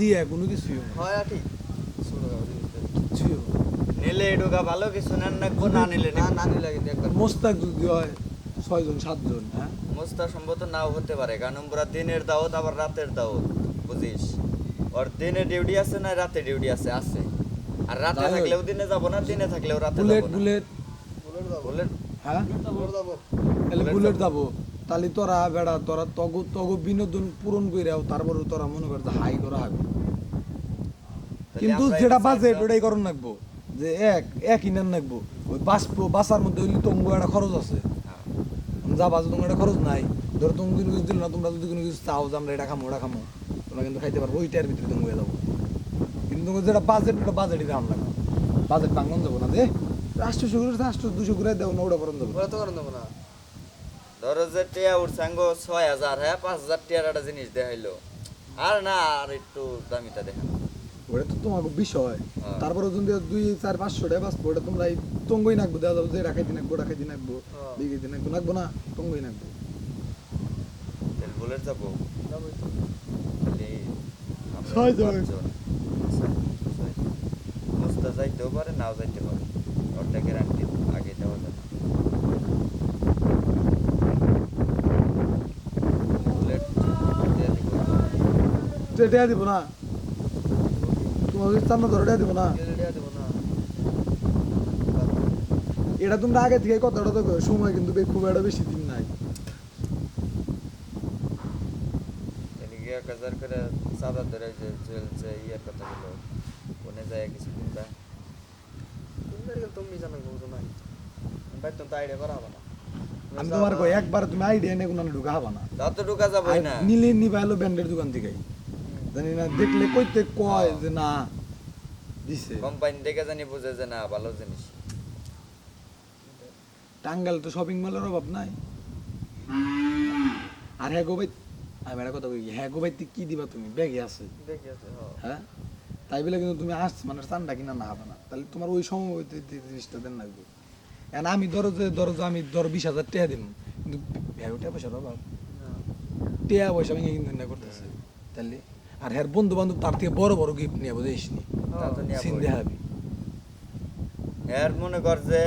দিয়ে কোনো কিছুই হয় ঠিক কিছুই নিলে ঢোকা ভালো কিছু নেন না না নিলে না না না নিলে কিন্তু একবার মোস্তাক যদি হয় ছয়জন সাতজন হ্যাঁ? মোস্তা সম্ভবত নাও হতে পারে কারণ পুরা দিনের দাওয়াত আবার রাতের দাওয়াত বুঝিস? ওর দিনে ডিউটি আছে না রাতে ডিউটি আছে? আছে। আর রাতে থাকলেও দিনে যাব না দিনে থাকলেও রাতে বুলেট যাব বুলেট। বুলেট যাব। বুলেট? হ্যাঁ? বুলেট যাব। তাহলে বুলেট বুলেট যাব। যাব তাহলে তোরা বেড়া তোরা তগ তগ বিনোদন পূরণ কইরাও তারপরে তোরা মনে কর যে হাই করা হবে। কিন্তু যেটা বাজেট ওটাই করণ লাগবো। যে এক এক ইনার লাগবো। ওই বাস বাসার মধ্যে হইলে তঙ্গ একটা খরচ আছে। হ্যাঁ। যা বাজে তোমার একটা খরচ নাই। ধরো তুমি কোনো কিছু দিল না তোমরা যদি কোনো কিছু চাও যে আমরা এটা খামো ওটা খামো তোমরা কিন্তু খাইতে পারব ওইটার ভিতরে তুমি হয়ে যাব। কিন্তু তোমার যেটা বাজেট ওটা বাজেটই দাম লাগবে। বাজেট ভাঙন যাব না যে? রাষ্ট্রশো করে রাষ্ট্র দুশো করে দেও না ওটা করেন যাব ওরা তো করেন দেবো না। ধরো যে টিয়া উঠছাঙ্গ ছয় হাজার হ্যাঁ পাঁচ হাজার টিয়ার একটা জিনিস দেখাইলো। আর না আর একটু দামিটা দেখা ওটা তো তোমার বিষয়। হ্যাঁ। তারপরে যদি দুই চার পাঁচশো টাকা বাঁচবো ওটা তোমরা এই তঙ্গই নাকবো দেওয়া যাব যে রাখাইতে নাকবো রাখাইতে নাকবো হ্যাঁ। বিঘিতে নাকবো নাকবো না তঙ্গই নাকবো। বুলেট যাব। ছয় জন। মোস্তা যাইতেও পারে নাও যাইতে পারে। ওটা গ্যারান্টি আগে দেওয়া যাবে বুলেট দিয়ে দিব। এটা দিব না। না গেলে দেয়া দেবো না। এটা তোমরা আগে থেকে কথাটা তো সময় কিন্তু বে- খুব একটা বেশি দিন নাই। এক হাজার করে চাঁদা ধরে যে চলছে ইয়ের কথা বলো কোনে যায় কিছু কিনবা তুমি তুমি জানো বুঝো নাই। ভাই তো আইডিয়া করা হবে না। আমি তোমার কই একবার তুমি আইডিয়া নিয়ে কোনো ঢুকা হবা না। তা তো ঢুকা যাবই না। নিলে নিবা এলো ব্যান্ডের দোকান থেকে জানি না দেখলে কইতে কয় যে না দিছে। কোম্পানি দেখে জানি বুঝে যে না ভালো জিনিস। টাঙ্গাল তো শপিং মলের অভাব নাই। আর হ্যাঁ গো ভাই আমি একটা কথা কই হ্যাঁ গো ভাই কি দিবা তুমি? ব্যাগে আছে। হ্যাঁ? তাই বলে কিন্তু তুমি আস মানে চান্ডা কিনা না হবে না। তাহলে তোমার ওই সময় জিনিসটা দেন লাগবে এখন আমি ধরো যে ধরো যে আমি ধরো বিশ হাজার টাকা দিন কিন্তু হ্যাঁ টাকা পয়সার অভাব। টিয়া পয়সা ভেঙে কিন্তু করতেছে। তাহলে আর হ্যার বন্ধু বান্ধব তার থেকে বড় বড় গিফট নিয়ে বুঝিস নি তা হাবি এর মনে কর যে